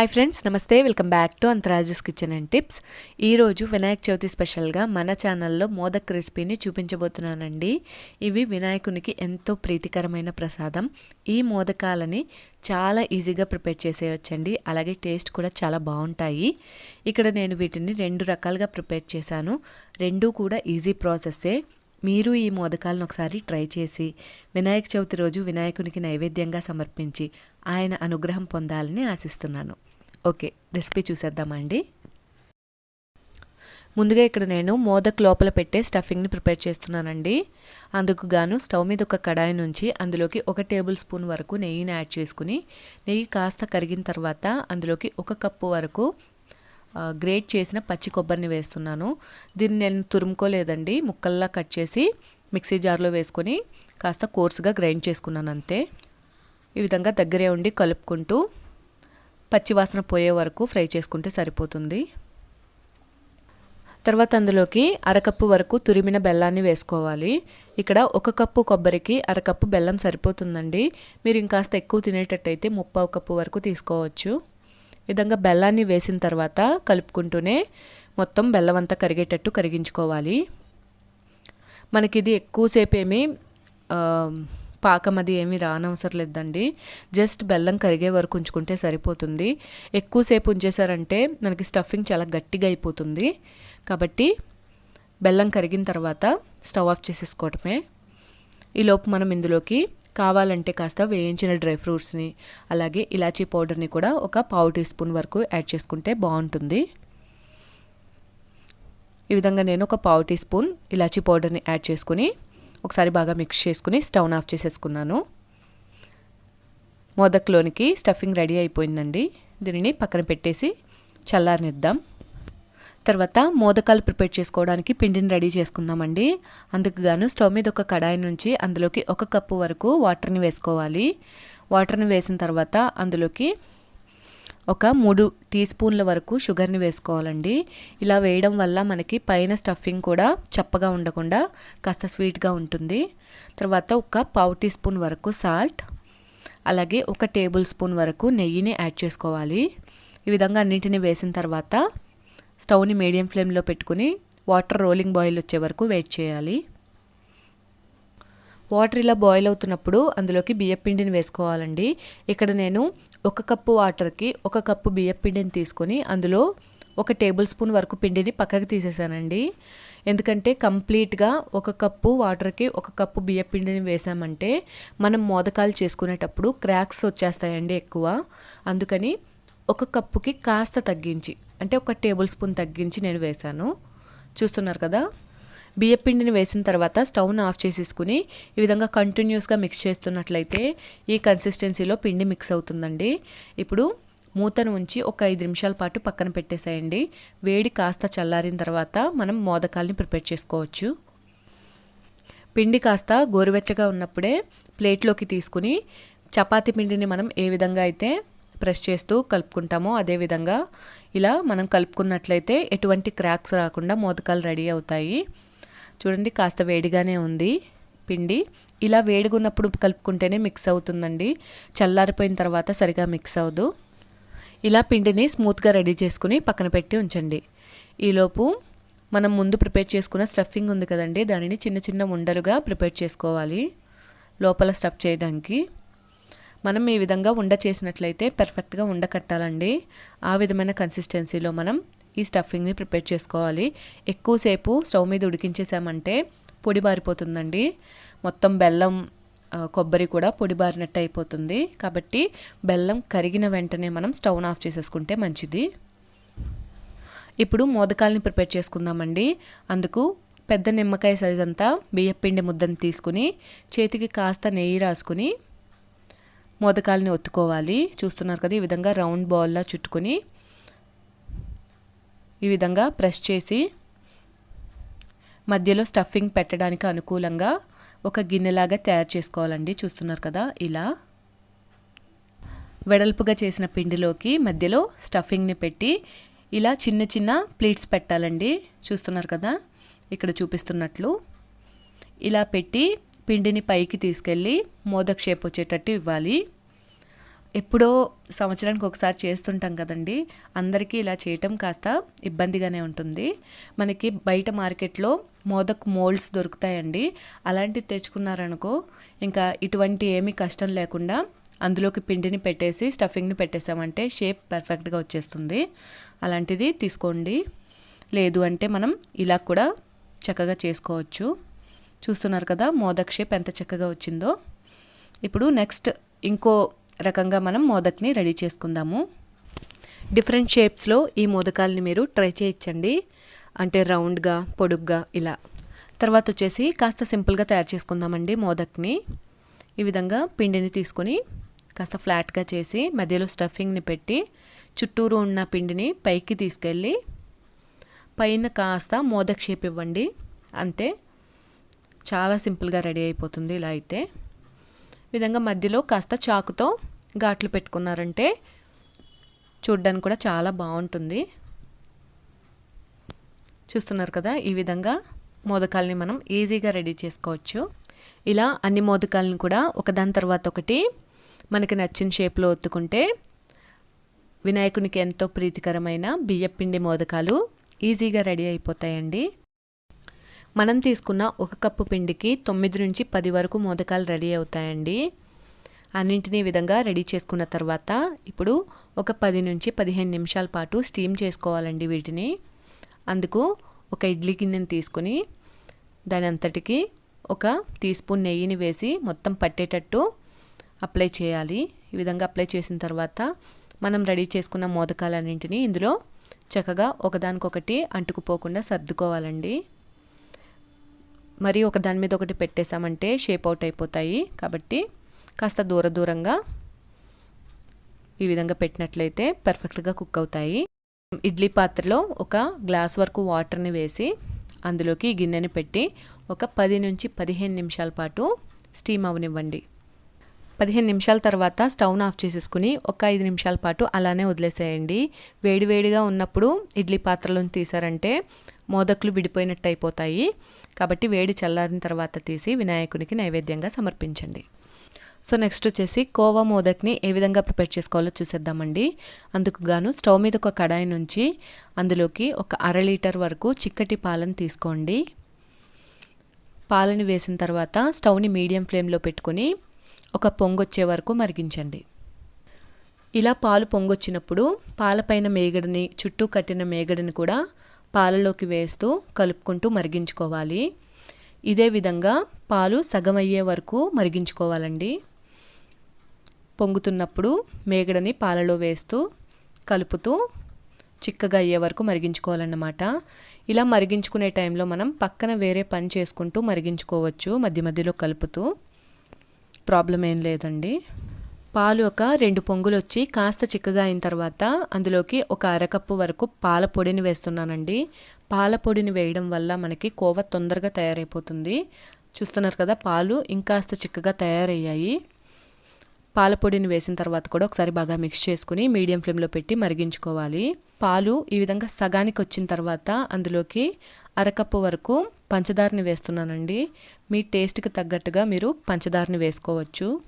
Hi friends నమస్తే welcome back to Antaraju's kitchen and tips ఈరోజు వినాయక చవితి స్పెషల్గా మన ఛానల్లో మోదక్ రెసిపీని చూపించబోతున్నానండి. ఇవి వినాయకునికి ఎంతో ప్రీతికరమైన ప్రసాదం. ఈ మోదకాలని చాలా ఈజీగా ప్రిపేర్ చేసేయొచ్చండి. అలాగే టేస్ట్ కూడా చాలా బాగుంటాయి. ఇక్కడ నేను వీటిని రెండు రకాలుగా ప్రిపేర్ చేశాను. రెండు కూడా ఈజీ ప్రాసెస్సే మీరు ఈ మోదకాలను ఒకసారి ట్రై చేసి వినాయక చవితి రోజు వినాయకునికి నైవేద్యంగా సమర్పించి ఆయన అనుగ్రహం పొందాలని ఆశిస్తున్నాను. ఓకే రెసిపీ చూసేద్దామండి. ముందుగా ఇక్కడ నేను మోదక్ లోపల పెట్టే స్టఫింగ్ని ప్రిపేర్ చేస్తున్నానండి. అందుకు గాను స్టవ్ మీద ఒక కడాయి నుంచి అందులోకి ఒక టేబుల్ స్పూన్ వరకు నెయ్యిని యాడ్ చేసుకుని నెయ్యి కాస్త కరిగిన తర్వాత అందులోకి ఒక కప్పు వరకు గ్రేట్ చేసిన పచ్చి కొబ్బరిని వేస్తున్నాను. దీన్ని నేను తురుముకోలేదండి ముక్కల్లా కట్ చేసి మిక్సీ జార్లో వేసుకొని కాస్త కోర్సుగా గ్రైండ్ చేసుకున్నాను అంతే. ఈ విధంగా దగ్గరే ఉండి కలుపుకుంటూ పచ్చివాసన పోయే వరకు ఫ్రై చేసుకుంటే సరిపోతుంది. తర్వాత అందులోకి అరకప్పు వరకు తురిమిన బెల్లాన్ని వేసుకోవాలి. ఇక్కడ ఒక కప్పు కొబ్బరికి అరకప్పు బెల్లం సరిపోతుందండి. మీరు ఇంకాస్త ఎక్కువ తినేటట్టయితే ముప్పావు కప్పు వరకు తీసుకోవచ్చు. విధంగా బెల్లాన్ని వేసిన తర్వాత కలుపుకుంటూనే మొత్తం బెల్లం అంతా కరిగేటట్టు కరిగించుకోవాలి. మనకి ఇది ఎక్కువసేపు ఏమీ పాకం అది ఏమీ రానవసరం లేదండి. జస్ట్ బెల్లం కరిగే వరకు ఉంచుకుంటే సరిపోతుంది. ఎక్కువసేపు ఉంచేసారంటే మనకి స్టఫింగ్ చాలా గట్టిగా అయిపోతుంది. కాబట్టి బెల్లం కరిగిన తర్వాత స్టవ్ ఆఫ్ చేసేసుకోవటమే. ఈలోపు మనం ఇందులోకి కావాలంటే కాస్త వేయించిన డ్రై ఫ్రూట్స్ని అలాగే ఇలాచీ పౌడర్ని కూడా ఒక పావు టీ స్పూన్ వరకు యాడ్ చేసుకుంటే బాగుంటుంది. ఈ విధంగా నేను ఒక పావు టీ స్పూన్ ఇలాచీ పౌడర్ని యాడ్ చేసుకుని ఒకసారి బాగా మిక్స్ చేసుకుని స్టవ్ ఆఫ్ చేసేసుకున్నాను. మోదక్లోనికి స్టఫింగ్ రెడీ అయిపోయిందండి. దీనిని పక్కన పెట్టేసి చల్లారనిద్దాం. తర్వాత మోదకాలు ప్రిపేర్ చేసుకోవడానికి పిండిని రెడీ చేసుకుందామండి. అందుకు గాను స్టవ్ మీద ఒక కడాయి నుంచి అందులోకి ఒక కప్పు వరకు వాటర్ని వేసుకోవాలి. వాటర్ని వేసిన తర్వాత అందులోకి ఒక మూడు టీ స్పూన్ల వరకు షుగర్ని వేసుకోవాలండి. ఇలా వేయడం వల్ల మనకి పైన స్టఫింగ్ కూడా చప్పగా ఉండకుండా కాస్త స్వీట్గా ఉంటుంది. తర్వాత ఒక పావు టీ స్పూన్ వరకు సాల్ట్ అలాగే ఒక టేబుల్ స్పూన్ వరకు నెయ్యిని యాడ్ చేసుకోవాలి. ఈ విధంగా అన్నింటిని వేసిన తర్వాత స్టవ్ని మీడియం ఫ్లేమ్లో పెట్టుకుని వాటర్ రోలింగ్ బాయిల్ వచ్చే వరకు వెయిట్ చేయాలి. వాటర్ ఇలా బాయిల్ అవుతున్నప్పుడు అందులోకి బియ్యపిండిని వేసుకోవాలండి. ఇక్కడ నేను ఒక కప్పు వాటర్కి ఒక కప్పు బియ్యపిండిని తీసుకొని అందులో ఒక టేబుల్ స్పూన్ వరకు పిండిని పక్కకి తీసేసానండి. ఎందుకంటే కంప్లీట్గా ఒక కప్పు వాటర్కి ఒక కప్పు బియ్యపిండిని వేసామంటే మనం మోదకాలు చేసుకునేటప్పుడు క్రాక్స్ వచ్చేస్తాయండి ఎక్కువ. అందుకని ఒక కప్పుకి కాస్త తగ్గించి అంటే ఒక టేబుల్ స్పూన్ తగ్గించి నేను వేశాను. చూస్తున్నారు కదా? బియ్యపిండిని వేసిన తర్వాత స్టవ్ను ఆఫ్ చేసేసుకుని ఈ విధంగా కంటిన్యూస్గా మిక్స్ చేస్తున్నట్లయితే ఈ కన్సిస్టెన్సీలో పిండి మిక్స్ అవుతుందండి. ఇప్పుడు మూతను ఉంచి ఒక ఐదు నిమిషాల పాటు పక్కన పెట్టేసేయండి. వేడి కాస్త చల్లారిన తర్వాత మనం మోదకాల్ని ప్రిపేర్ చేసుకోవచ్చు. పిండి కాస్త గోరువెచ్చగా ఉన్నప్పుడే ప్లేట్లోకి తీసుకుని చపాతీ పిండిని మనం ఏ విధంగా అయితే ప్రెస్ చేస్తూ కలుపుకుంటామో అదేవిధంగా ఇలా మనం కలుపుకున్నట్లయితే ఎటువంటి క్రాక్స్ రాకుండా మోదకాలు రెడీ అవుతాయి. చూడండి కాస్త వేడిగానే ఉంది పిండి. ఇలా వేడిగున్నప్పుడు కలుపుకుంటేనే మిక్స్ అవుతుందండి. చల్లారిపోయిన తర్వాత సరిగా మిక్స్ అవ్వదు. ఇలా పిండిని స్మూత్గా రెడీ చేసుకుని పక్కన పెట్టి ఉంచండి. ఈలోపు మనం ముందు ప్రిపేర్ చేసుకున్న స్టఫింగ్ ఉంది కదండి దానిని చిన్న చిన్న ఉండలుగా ప్రిపేర్ చేసుకోవాలి. లోపల స్టఫ్ చేయడానికి మనం ఈ విధంగా ఉండ చేసినట్లయితే పర్ఫెక్ట్గా ఉండ కట్టాలండి. ఆ విధమైన కన్సిస్టెన్సీలో మనం ఈ స్టఫింగ్ని ప్రిపేర్ చేసుకోవాలి. ఎక్కువసేపు స్టవ్ మీద ఉడికించేసామంటే పొడి బారిపోతుందండి. మొత్తం బెల్లం కొబ్బరి కూడా పొడి బారినట్టు అయిపోతుంది. కాబట్టి బెల్లం కరిగిన వెంటనే మనం స్టవ్ను ఆఫ్ చేసేసుకుంటే మంచిది. ఇప్పుడు మోదకాలని ప్రిపేర్ చేసుకుందామండి. అందుకు పెద్ద నిమ్మకాయ సైజ్ అంతా బియ్యపిండి ముద్దని తీసుకుని చేతికి కాస్త నెయ్యి రాసుకుని మోదకాలని ఒత్తుకోవాలి. చూస్తున్నారు కదా ఈ విధంగా రౌండ్ బాల్లా చుట్టుకొని ఈ విధంగా ప్రెస్ చేసి మధ్యలో స్టఫింగ్ పెట్టడానికి అనుకూలంగా ఒక గిన్నెలాగా తయారు చేసుకోవాలండి. చూస్తున్నారు కదా ఇలా. వెడల్పుగా చేసిన పిండిలోకి మధ్యలో స్టఫింగ్ని పెట్టి ఇలా చిన్న చిన్న ప్లేట్స్ పెట్టాలండి. చూస్తున్నారు కదా ఇక్కడ చూపిస్తున్నట్లు. ఇలా పెట్టి పిండిని పైకి తీసుకెళ్ళి మోదక్ షేప్ వచ్చేటట్టు ఇవ్వాలి. ఎప్పుడో సంవత్సరానికి ఒకసారి చేస్తుంటాం కదండి. అందరికీ ఇలా చేయటం కాస్త ఇబ్బందిగానే ఉంటుంది. మనకి బయట మార్కెట్లో మోదక్ మోల్డ్స్ దొరుకుతాయండి. అలాంటివి తెచ్చుకున్నారనుకో ఇంకా ఇటువంటి ఏమీ కష్టం లేకుండా అందులోకి పిండిని పెట్టేసి స్టఫింగ్ని పెట్టేసామంటే షేప్ పర్ఫెక్ట్గా వచ్చేస్తుంది. అలాంటిది తీసుకోండి. లేదు అంటే మనం ఇలా కూడా చక్కగా చేసుకోవచ్చు. చూస్తున్నారు కదా మోదక్ షేప్ ఎంత చక్కగా వచ్చిందో. ఇప్పుడు నెక్స్ట్ ఇంకో రకంగా మనం మోదక్ని రెడీ చేసుకుందాము. డిఫరెంట్ షేప్స్లో ఈ మోదకాలని మీరు ట్రై చేయించండి అంటే రౌండ్గా పొడుగ్గా ఇలా. తర్వాత వచ్చేసి కాస్త సింపుల్గా తయారు చేసుకుందామండి మోదక్ని. ఈ విధంగా పిండిని తీసుకొని కాస్త ఫ్లాట్గా చేసి మధ్యలో స్టఫింగ్ని పెట్టి చుట్టూరు ఉన్న పిండిని పైకి తీసుకెళ్ళి పైన కాస్త మోదక్ షేప్ ఇవ్వండి. అంతే. చాలా సింపుల్గా రెడీ అయిపోతుంది ఇలా అయితే. విధంగా మధ్యలో కాస్త చాకుతో ఘాట్లు పెట్టుకున్నారంటే చూడ్డానికి కూడా చాలా బాగుంటుంది. చూస్తున్నారు కదా ఈ విధంగా మోదకాలని మనం ఈజీగా రెడీ చేసుకోవచ్చు. ఇలా అన్ని మోదకాలను కూడా ఒకదాని తర్వాత ఒకటి మనకి నచ్చిన షేప్లో ఒత్తుకుంటే వినాయకునికి ఎంతో ప్రీతికరమైన బియ్యపిండి మోదకాలు ఈజీగా రెడీ అయిపోతాయండి. మనం తీసుకున్న ఒక కప్పు పిండికి తొమ్మిది నుంచి పది వరకు మోదకాలు రెడీ అవుతాయండి. అన్నింటినీ విధంగా రెడీ చేసుకున్న తర్వాత ఇప్పుడు ఒక పది నుంచి పదిహేను నిమిషాల పాటు స్టీమ్ చేసుకోవాలండి వీటిని. అందుకు ఒక ఇడ్లీ గిన్నెను తీసుకుని దాని అంతటికి ఒక టీ స్పూన్ నెయ్యిని వేసి మొత్తం పట్టేటట్టు అప్లై చేయాలి. ఈ విధంగా అప్లై చేసిన తర్వాత మనం రెడీ చేసుకున్న మోదకాలన్నింటినీ ఇందులో చక్కగా ఒకదానికొకటి అంటుకుపోకుండా సర్దుకోవాలండి. మరి ఒక దాని మీద ఒకటి పెట్టేశామంటే షేప్ అవుట్ అయిపోతాయి కాబట్టి కాస్త దూర దూరంగా ఈ విధంగా పెట్టినట్లయితే పర్ఫెక్ట్గా కుక్ అవుతాయి. ఇడ్లీ పాత్రలో ఒక గ్లాస్ వరకు వాటర్ని వేసి అందులోకి గిన్నెని పెట్టి ఒక పది నుంచి పదిహేను నిమిషాల పాటు స్టీమ్ అవనివ్వండి. పదిహేను నిమిషాల తర్వాత స్టవ్ను ఆఫ్ చేసేసుకుని ఒక ఐదు నిమిషాల పాటు అలానే వదిలేసేయండి. వేడివేడిగా ఉన్నప్పుడు ఇడ్లీ పాత్రలను తీసారంటే మోదకులు విడిపోయినట్టు అయిపోతాయి. కాబట్టి వేడి చల్లారిన తర్వాత తీసి వినాయకునికి నైవేద్యంగా సమర్పించండి. సో నెక్స్ట్ వచ్చేసి కోవా మోదక్ని ఏ విధంగా ప్రిపేర్ చేసుకోవాలో చూసేద్దామండి. అందుకు గాను స్టవ్ మీద ఒక కడాయి నుంచి అందులోకి ఒక అర లీటర్ వరకు చిక్కటి పాలను తీసుకోండి. పాలని వేసిన తర్వాత స్టవ్ని మీడియం ఫ్లేమ్లో పెట్టుకొని ఒక పొంగొచ్చే వరకు మరిగించండి. ఇలా పాలు పొంగొచ్చినప్పుడు పాలపైన మేగడిని చుట్టూ కట్టిన మేగడిని కూడా పాలలోకి వేస్తూ కలుపుకుంటూ మరిగించుకోవాలి. ఇదే విధంగా పాలు సగం అయ్యే వరకు మరిగించుకోవాలండి. పొంగుతున్నప్పుడు మేగడని పాలలో వేస్తూ కలుపుతూ చిక్కగా అయ్యే వరకు మరిగించుకోవాలన్నమాట. ఇలా మరిగించుకునే టైంలో మనం పక్కన వేరే పని చేసుకుంటూ మరిగించుకోవచ్చు మధ్య మధ్యలో కలుపుతూ. ప్రాబ్లం ఏం లేదండి. పాలు ఒక రెండు పొంగులు వచ్చి కాస్త చిక్కగా అయిన తర్వాత అందులోకి ఒక అరకప్పు వరకు పాల పొడిని వేస్తున్నానండి. పాల పొడిని వేయడం వల్ల మనకి కోవ తొందరగా తయారైపోతుంది. చూస్తున్నారు కదా పాలు ఇంకాస్త చిక్కగా తయారయ్యాయి. పాల పొడిని వేసిన తర్వాత కూడా ఒకసారి బాగా మిక్స్ చేసుకుని మీడియం ఫ్లేమ్లో పెట్టి మరిగించుకోవాలి. పాలు ఈ విధంగా సగానికి వచ్చిన తర్వాత అందులోకి అరకప్పు వరకు పంచదారని వేస్తున్నానండి. మీ టేస్ట్కి తగ్గట్టుగా మీరు పంచదారని వేసుకోవచ్చు.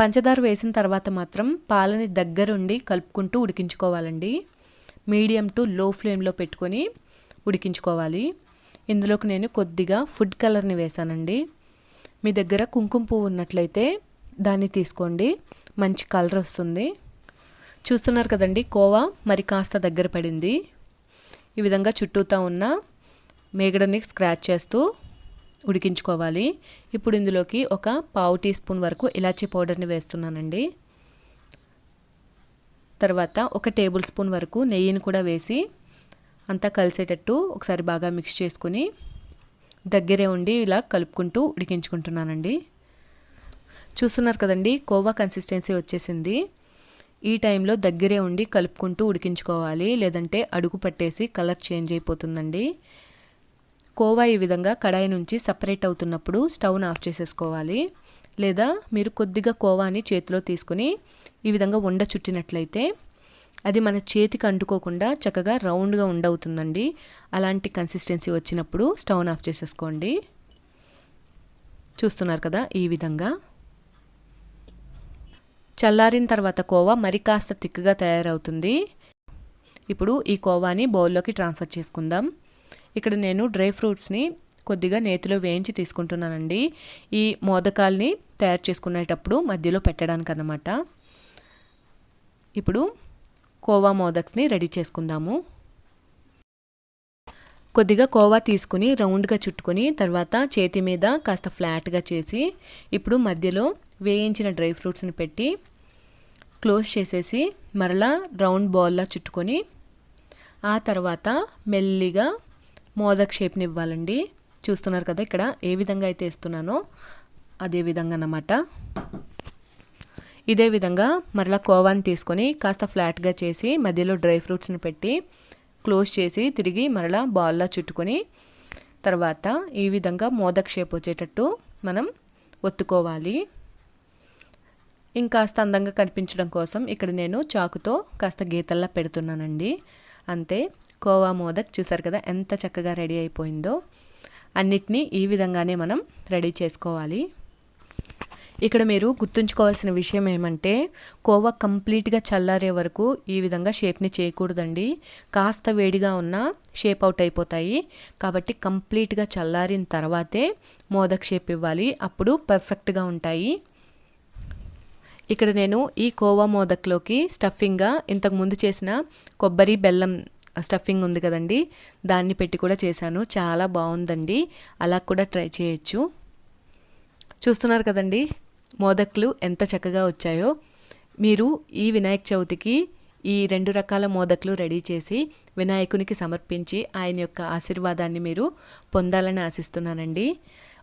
పంచదార వేసిన తర్వాత మాత్రం పాలని దగ్గరుండి కలుపుకుంటూ ఉడికించుకోవాలండి. మీడియం టు లో ఫ్లేమ్లో పెట్టుకొని ఉడికించుకోవాలి. ఇందులోకి నేను కొద్దిగా ఫుడ్ కలర్ని వేసానండి మీ దగ్గర కుంకుమ పువ్వు ఉన్నట్లయితే దాన్ని తీసుకోండి. మంచి కలర్ వస్తుంది. చూస్తున్నారు కదండి కోవా మరి కాస్త దగ్గర పడింది. ఈ విధంగా చుట్టూతా ఉన్న మేగడని స్క్రాచ్ చేస్తూ ఉడికించుకోవాలి. ఇప్పుడు ఇందులోకి ఒక పావు టీ స్పూన్ వరకు ఇలాచీ పౌడర్ని వేస్తున్నానండి. తర్వాత ఒక టేబుల్ స్పూన్ వరకు నెయ్యిని కూడా వేసి అంతా కలిసేటట్టు ఒకసారి బాగా మిక్స్ చేసుకుని దగ్గరే ఉండి ఇలా కలుపుకుంటూ ఉడికించుకుంటున్నానండి. చూస్తున్నారు కదండి కోవా కన్సిస్టెన్సీ వచ్చేసింది. ఈ టైంలో దగ్గరే ఉండి కలుపుకుంటూ ఉడికించుకోవాలి లేదంటే అడుగు పట్టేసి కలర్ చేంజ్ అయిపోతుందండి. కోవా ఈ విధంగా కడాయి నుంచి సపరేట్ అవుతున్నప్పుడు స్టవ్ను ఆఫ్ చేసేసుకోవాలి. లేదా మీరు కొద్దిగా కోవాని చేతిలో తీసుకుని ఈ విధంగా ఉండ చుట్టినట్లయితే అది మన చేతికి అంటుకోకుండా చక్కగా రౌండ్గా ఉండవుతుందండి. అలాంటి కన్సిస్టెన్సీ వచ్చినప్పుడు స్టవ్ను ఆఫ్ చేసేసుకోండి. చూస్తున్నారు కదా ఈ విధంగా. చల్లారిన తర్వాత కోవా మరి కాస్త తిక్కుగా తయారవుతుంది. ఇప్పుడు ఈ కోవాని బౌల్లోకి ట్రాన్స్ఫర్ చేసుకుందాం. ఇక్కడ నేను డ్రై ఫ్రూట్స్ని కొద్దిగా నేతిలో వేయించి తీసుకుంటున్నానండి. ఈ మోదకాల్ని తయారు చేసుకునేటప్పుడు మధ్యలో పెట్టడానికి అన్నమాట ఇప్పుడు కోవా మోదక్స్ని రెడీ చేసుకుందాము. కొద్దిగా కోవా తీసుకుని రౌండ్గా చుట్టుకొని తర్వాత చేతి మీద కాస్త ఫ్లాట్గా చేసి ఇప్పుడు మధ్యలో వేయించిన డ్రై ఫ్రూట్స్ని పెట్టి క్లోజ్ చేసేసి మరలా రౌండ్ బాల్లా చుట్టుకొని ఆ తర్వాత మెల్లిగా మోదక్ షేప్ని ఇవ్వాలండి. చూస్తున్నారు కదా ఇక్కడ ఏ విధంగా అయితే ఇస్తున్నానో అదే విధంగా అన్నమాట. ఇదే విధంగా మరలా కోవాని తీసుకొని కాస్త ఫ్లాట్గా చేసి మధ్యలో డ్రై ఫ్రూట్స్ని పెట్టి క్లోజ్ చేసి తిరిగి మరలా బాల్లా చుట్టుకొని తర్వాత ఈ విధంగా మోదక్ షేప్ వచ్చేటట్టు మనం ఒత్తుకోవాలి. ఇంకాస్త అందంగా కనిపించడం కోసం ఇక్కడ నేను చాకుతో కాస్త గీతల్లా పెడుతున్నానండి. అంతే కోవా మోదక్ చూసారు కదా ఎంత చక్కగా రెడీ అయిపోయిందో. అన్నిటినీ ఈ విధంగానే మనం రెడీ చేసుకోవాలి. ఇక్కడ మీరు గుర్తుంచుకోవాల్సిన విషయం ఏమంటే కోవా కంప్లీట్గా చల్లారే వరకు ఈ విధంగా షేప్ని చేయకూడదండి. కాస్త వేడిగా ఉన్న షేప్ అవుట్ అయిపోతాయి. కాబట్టి కంప్లీట్గా చల్లారిన తర్వాతే మోదక్ షేప్ ఇవ్వాలి. అప్పుడు పర్ఫెక్ట్గా ఉంటాయి. ఇక్కడ నేను ఈ కోవా మోదక్లోకి స్టఫింగ్గా ఇంతకుముందు చేసిన కొబ్బరి బెల్లం స్టఫింగ్ ఉంది కదండి దాన్ని పెట్టి కూడా చేశాను. చాలా బాగుందండి. అలా కూడా ట్రై చేయొచ్చు. చూస్తున్నారు కదండి? మోదక్లు ఎంత చక్కగా వచ్చాయో మీరు ఈ వినాయక చవితికి ఈ రెండు రకాల మోదక్లు రెడీ చేసి వినాయకునికి సమర్పించి ఆయన యొక్క ఆశీర్వాదాన్ని మీరు పొందాలని ఆశిస్తున్నానండి.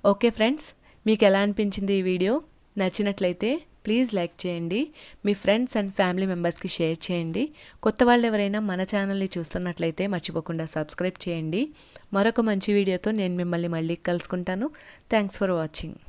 ఓకే ఫ్రెండ్స్ మీకు ఎలా అనిపించింది ఈ వీడియో? నచ్చినట్లయితే ప్లీజ్ లైక్ చేయండి. మీ ఫ్రెండ్స్ అండ్ ఫ్యామిలీ మెంబర్స్కి షేర్ చేయండి. కొత్త వాళ్ళు ఎవరైనా మన ఛానల్ని చూస్తున్నట్లయితే మర్చిపోకుండా సబ్స్క్రైబ్ చేయండి. మరొక మంచి వీడియోతో నేను మిమ్మల్ని మళ్ళీ కలుసుకుంటాను. Thanks for watching.